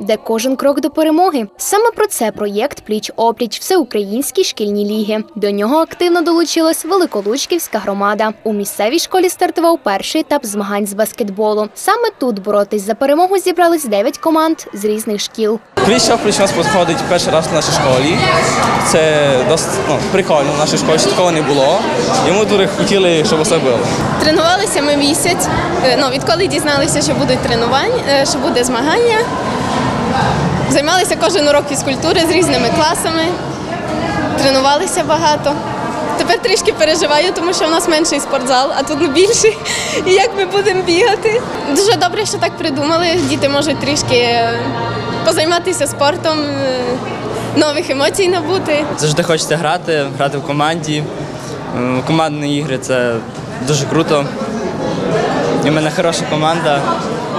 де кожен крок до перемоги. Саме про це проєкт Пліч опліч всеукраїнські шкільні ліги. До нього активно долучилась Великолучківська громада. У місцевій школі стартував перший етап змагань з баскетболу. Саме тут боротись за перемогу зібрались 9 команд з різних шкіл. Пліч опліч у нас проходить перший раз в нашій школі. Це досить ну, прикольно. В нашій школі ще такого не було. І ми дуже хотіли, щоб усе було. Тренувалися ми місяць. Е, Ну, відколи дізналися, що будуть тренування, е, що буде змагання. Займалися кожен урок фізкультури з різними класами, тренувалися багато. Тепер трішки переживаю, тому що в нас менший спортзал, а тут більший. І як ми будемо бігати? Дуже добре, що так придумали. Діти можуть трішки е, позайматися спортом, е, нових емоцій набути. Завжди хочеться грати, грати в команді. Командні ігри це дуже круто. І в мене хороша команда,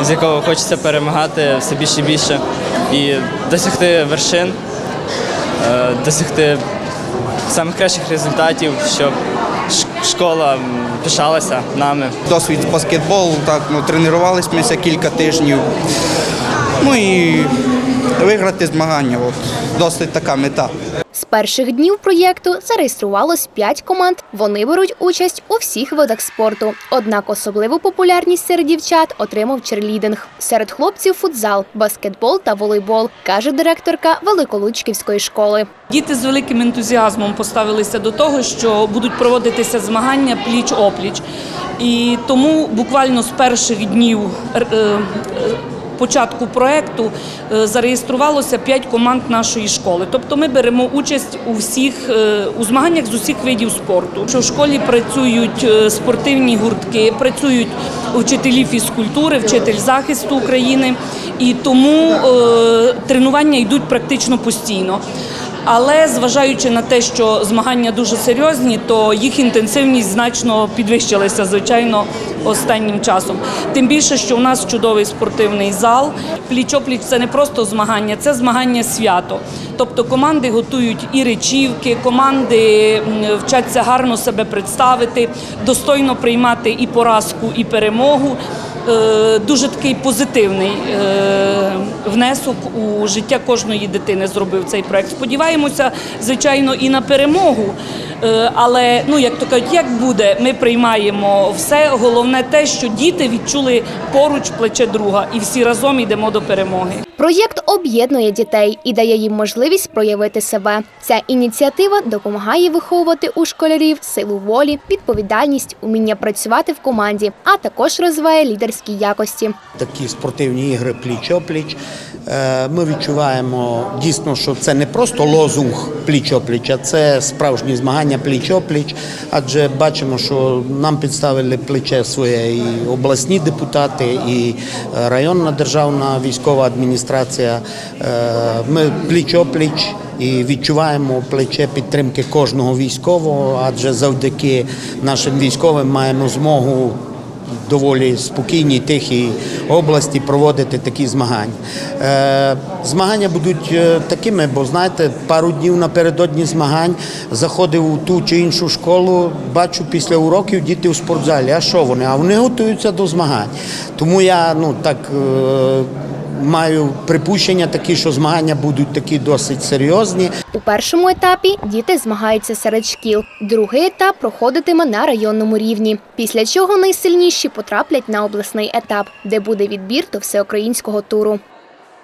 з якого хочеться перемагати все більше і більше і досягти вершин, е, досягти самих кращих результатів, щоб школа пишалася нами. досвід баскетболу, так, ну, тренувалися ми кілька тижнів. Ну і виграти змагання. От, досить така мета. З перших днів проєкту зареєструвалось 5 команд. Вони беруть участь у всіх видах спорту. Однак особливу популярність серед дівчат отримав черлідинг. Серед хлопців футзал, баскетбол та волейбол, каже директорка Великолучківської школи. Діти з великим ентузіазмом поставилися до того, що будуть проводитися змагання пліч-опліч. І тому буквально з перших днів е, е, початку проекту е, зареєструвалося 5 команд нашої школи. Тобто ми беремо участь у всіх е, у змаганнях з усіх видів спорту. Що в школі працюють е, спортивні гуртки, працюють вчителі фізкультури, вчитель захисту України, і тому тренування йдуть практично постійно. Але зважаючи на те, що змагання дуже серйозні, то їх інтенсивність значно підвищилася, звичайно, останнім часом. Тим більше, що у нас чудовий спортивний зал. Пліч-опліч це не просто змагання, це змагання свято. Тобто команди готують і речівки, команди вчаться гарно себе представити, достойно приймати і поразку, і перемогу. Е, Дуже такий позитивний е, внесок у життя кожної дитини зробив цей проект. Сподіваємося, звичайно, і на перемогу. Е, Але ну як то кажуть, як буде, ми приймаємо все. Головне те, що діти відчули поруч плече друга, і всі разом йдемо до перемоги. Проєкт об'єднує дітей і дає їм можливість проявити себе. Ця ініціатива допомагає виховувати у школярів силу волі, відповідальність, уміння працювати в команді, а також розвиває лідерські якості. такі спортивні ігри пліч-опліч. Е, Ми відчуваємо дійсно, що це не просто лозунг пліч-опліч, а це справжні змагання пліч-опліч. Адже бачимо, що нам підставили плече своє і обласні депутати, і районна державна військова адміністрація. Е, Ми пліч-опліч і відчуваємо плече підтримки кожного військового, адже завдяки нашим військовим маємо змогу доволі спокійній, тихій області проводити такі змагання. Е, змагання будуть е, такими, бо знаєте, пару днів напередодні змагань заходив у ту чи іншу школу, бачу після уроків діти у спортзалі. А що вони? А вони готуються до змагань. Тому я ну так. Маю припущення такі, що змагання будуть такі досить серйозні. У першому етапі діти змагаються серед шкіл. Другий етап проходитиме на районному рівні. Після чого найсильніші потраплять на обласний етап, де буде відбір до всеукраїнського туру.